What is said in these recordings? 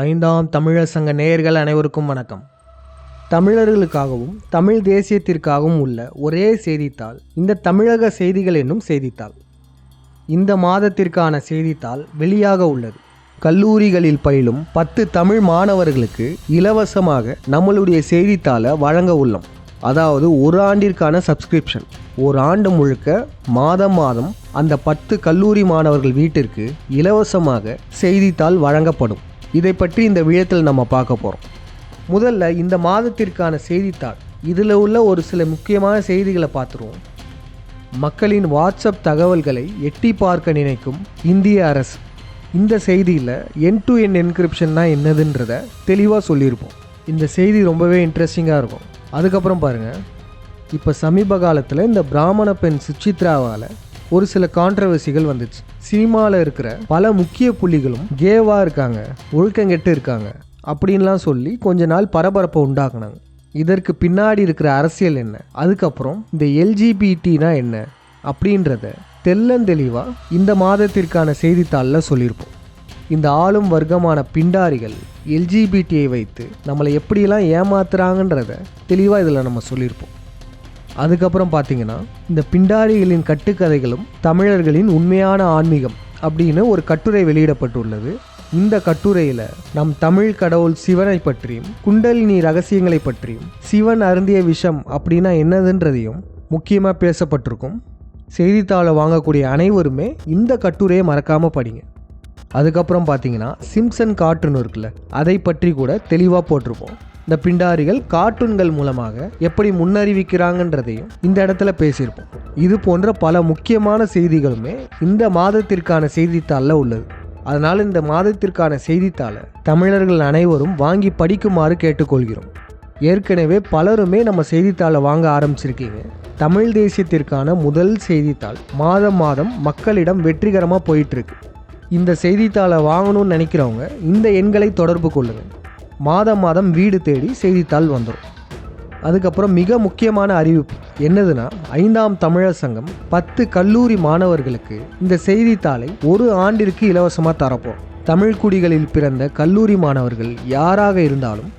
ஐந்தாம் தமிழர் சங்க நேயர்கள் அனைவருக்கும் வணக்கம். தமிழர்களுக்காகவும் தமிழ் தேசியத்திற்காகவும் உள்ள ஒரே செய்தித்தாள் இந்த தமிழக செய்திகள் என்னும் செய்தித்தாள். இந்த மாதத்திற்கான செய்தித்தாள் வெளியாக உள்ளது. கல்லூரிகளில் பயிலும் பத்து தமிழ் மாணவர்களுக்கு இலவசமாக நம்மளுடைய செய்தித்தாளை வழங்க உள்ளோம். அதாவது ஒரு ஆண்டிற்கான சப்ஸ்கிரிப்ஷன் ஒரு ஆண்டு முழுக்க மாதம் மாதம் அந்த பத்து கல்லூரி மாணவர்கள் வீட்டிற்கு இலவசமாக செய்தித்தாள் வழங்கப்படும். இதை பற்றி இந்த விழத்தில் நம்ம பார்க்க போகிறோம் முதல்ல இந்த மாதத்திற்கான செய்தித்தாள். இதில் உள்ள ஒரு சில முக்கியமான செய்திகளை பார்த்துருவோம். மக்களின் வாட்ஸ்அப் தகவல்களை எட்டி பார்க்க நினைக்கும் இந்திய அரசு. இந்த செய்தியில் என் டு என் என்கிரிப்ஷன்னா என்னதுன்றத தெளிவாக சொல்லியிருப்போம். இந்த செய்தி ரொம்பவே இன்ட்ரெஸ்டிங்காக இருக்கும். அதுக்கப்புறம் பாருங்கள் இப்போ சமீப காலத்தில் இந்த பிராமண பெண் சுச்சித்ராவால் ஒரு சில கான்ட்ரவர்சிகள் வந்துச்சு. சினிமாவில் இருக்கிற பல முக்கிய புள்ளிகளும் கேவாக இருக்காங்க ஒழுக்கங்கெட்டு இருக்காங்க அப்படின்லாம் சொல்லி கொஞ்ச நாள் பரபரப்பை உண்டாக்குனாங்க. இதற்கு பின்னாடி இருக்கிற அரசியல் என்ன? அதுக்கப்புறம் இந்த எல்ஜிபிடினா என்ன? அப்படின்றத தெள்ளந்தெளிவாக இந்த மாதத்திற்கான செய்தித்தாளில் சொல்லியிருப்போம். இந்த ஆளும் வர்க்கமான பிண்டாரிகள் எல்ஜிபிடியை வைத்து நம்மளை எப்படியெல்லாம் ஏமாத்துறாங்கன்றத தெளிவாக இதில் நம்ம சொல்லியிருப்போம். அதுக்கப்புறம் பார்த்தீங்கன்னா இந்த பிண்டாரிகளின் கட்டுக்கதைகளும் தமிழர்களின் உண்மையான ஆன்மீகம் அப்படின்னு ஒரு கட்டுரை வெளியிடப்பட்டுள்ளது. இந்த கட்டுரையில் நம் தமிழ் கடவுள் சிவனை பற்றியும் குண்டலினி ரகசியங்களை பற்றியும் சிவன் அருந்திய விஷம் அப்படின்னா என்னதுன்றதையும் முக்கியமாக பேசப்பட்டிருக்கும். செய்தித்தாளை வாங்கக்கூடிய அனைவருமே இந்த கட்டுரையை மறக்காமல் படிங்க. அதுக்கப்புறம் பார்த்தீங்கன்னா சிம்சன் காற்றுன்னு இருக்குல்ல அதை பற்றி கூட தெளிவாக போட்டிருப்போம். இந்த பிண்டாரிகள் கார்ட்டூன்கள் மூலமாக எப்படி முன்னறிவிக்கிறாங்கன்றதையும் இந்த இடத்துல பேசியிருப்போம். இது போன்ற பல முக்கியமான செய்திகளுமே இந்த மாதத்திற்கான செய்தித்தாளில் உள்ளது. அதனால் இந்த மாதத்திற்கான செய்தித்தாளை தமிழர்கள் அனைவரும் வாங்கி படிக்குமாறு கேட்டுக்கொள்கிறோம். ஏற்கனவே பலருமே நம்ம செய்தித்தாளை வாங்க ஆரம்பிச்சிருக்கீங்க. தமிழ் தேசியத்திற்கான முதல் செய்தித்தாள் மாதம் மாதம் மக்களிடம் வெற்றிகரமாக போயிட்டுருக்கு இந்த செய்தித்தாளை வாங்கணும்னு நினைக்கிறவங்க இந்த எண்களை தொடர்பு கொள்ளுங்கள் மாதம் மாதம் வீடு தேடி செய்தித்தாள் வந்துடும் அதுக்கப்புறம் மிக முக்கியமான அறிவிப்பு என்னதுன்னா ஐந்தாம் தமிழர் சங்கம் பத்து கல்லூரி மாணவர்களுக்கு இந்த செய்தித்தாளை ஒரு ஆண்டிற்கு இலவசமாக தரப்போம். தமிழ் குடிகளில் பிறந்த கல்லூரி மாணவர்கள் யாராக இருந்தாலும்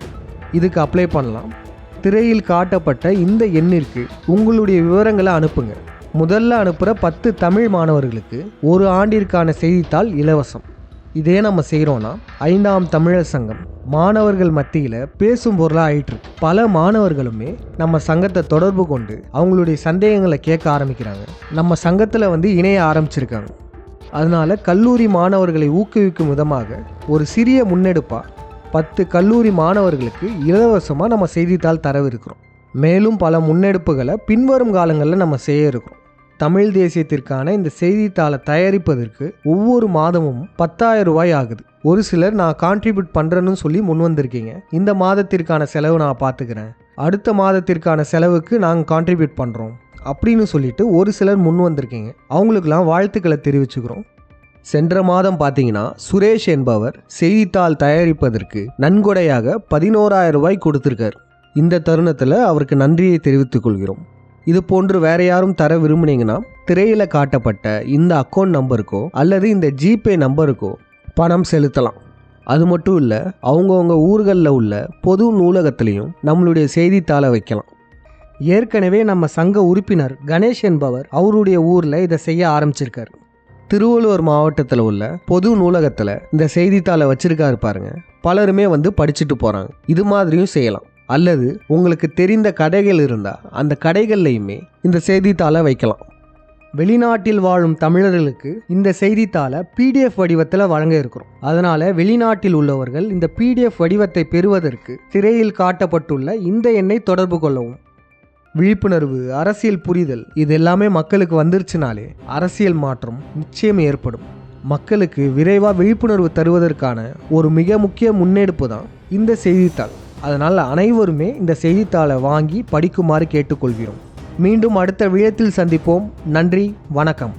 இதுக்கு அப்ளை பண்ணலாம். திரையில் காட்டப்பட்ட இந்த எண்ணிற்கு உங்களுடைய விவரங்களை அனுப்புங்க. முதல்ல அனுப்புகிற பத்து தமிழ் மாணவர்களுக்கு ஒரு ஆண்டிற்கான செய்தித்தாள் இலவசம். இதே நம்ம செய்கிறோன்னா ஐந்தாம் தமிழர் சங்கம் மாணவர்கள் மத்தியில் பேசும் பொருளாக ஆயிட்டுருக்கு பல மாணவர்களுமே நம்ம சங்கத்தை தொடர்பு கொண்டு அவங்களுடைய சந்தேகங்களை கேட்க ஆரம்பிக்கிறாங்க. நம்ம சங்கத்தில் வந்து இணைய ஆரம்பிச்சிருக்காங்க. அதனால் கல்லூரி மாணவர்களை ஊக்குவிக்கும் விதமாக ஒரு சிறிய முன்னெடுப்பாக பத்து கல்லூரி மாணவர்களுக்கு இலவசமாக நம்ம செய்தித்தாள் தரவிருக்கிறோம். மேலும் பல முன்னெடுப்புகளை பின்வரும் காலங்களில் நம்ம செய்ய இருக்கிறோம். தமிழ் தேசியத்திற்கான இந்த செய்தித்தாளை தயாரிப்பதற்கு ஒவ்வொரு மாதமும் பத்தாயிரம் ரூபாய் ஆகுது. ஒரு சிலர் நான் கான்ட்ரிபியூட் பண்ணுறேன்னு சொல்லி முன் வந்திருக்கீங்க. இந்த மாதத்திற்கான செலவு நான் பார்த்துக்கிறேன். அடுத்த மாதத்திற்கான செலவுக்கு நாங்கள் கான்ட்ரிபியூட் பண்ணுறோம் அப்படின்னு சொல்லிட்டு ஒரு சிலர் முன் வந்திருக்கீங்க. அவங்களுக்கெல்லாம் வாழ்த்துக்களை தெரிவிச்சுக்கிறோம். சென்ற மாதம் பார்த்தீங்கன்னா சுரேஷ் என்பவர் செய்தித்தாள் தயாரிப்பதற்கு நன்கொடையாக பதினோராயிரம் ரூபாய் கொடுத்துருக்கார். இந்த தருணத்தில் அவருக்கு நன்றியை தெரிவித்துக் கொள்கிறோம். இது போன்று வேற யாரும் தர விரும்புனீங்கன்னா திரையில் காட்டப்பட்ட இந்த அக்கௌண்ட் நம்பருக்கோ அல்லது இந்த ஜிபே நம்பருக்கோ பணம் செலுத்தலாம். அது மட்டும் இல்லை அவங்கவுங்க ஊர்களில் உள்ள பொது நூலகத்திலையும் நம்மளுடைய செய்தித்தாளை வைக்கலாம். ஏற்கனவே நம்ம சங்க உறுப்பினர் கணேஷ் என்பவர் அவருடைய ஊரில் இதை செய்ய ஆரம்பிச்சிருக்காரு. திருவள்ளுவர் மாவட்டத்தில் உள்ள பொது நூலகத்தில் இந்த செய்தித்தாளை வச்சுருக்காரு பாருங்க. பலருமே வந்து படிச்சுட்டு போகிறாங்க இது மாதிரியும் செய்யலாம். அல்லது உங்களுக்கு தெரிந்த கடைகள் இருந்தால் அந்த கடைகள்லையுமே இந்த செய்தித்தாளை வைக்கலாம். வெளிநாட்டில் வாழும் தமிழர்களுக்கு இந்த செய்தித்தாளை பிடிஎஃப் வடிவத்தில் வழங்க இருக்கிறோம். அதனால் வெளிநாட்டில் உள்ளவர்கள் இந்த பிடிஎஃப் வடிவத்தை பெறுவதற்கு திரையில் காட்டப்பட்டுள்ள இந்த எண்ணை தொடர்பு கொள்ளவும். விழிப்புணர்வு அரசியல் புரிதல் இது எல்லாமே மக்களுக்கு வந்துருச்சுனாலே அரசியல் மாற்றம் நிச்சயம் ஏற்படும். மக்களுக்கு விரைவாக விழிப்புணர்வு தருவதற்கான ஒரு மிக முக்கிய முன்னெடுப்பு தான் இந்த செய்தித்தாள். அதனால் அனைவருமே இந்த செய்தித்தாளை வாங்கி படிக்குமாறு கேட்டுக்கொள்கிறோம். மீண்டும் அடுத்த விழத்தில் சந்திப்போம். நன்றி வணக்கம்.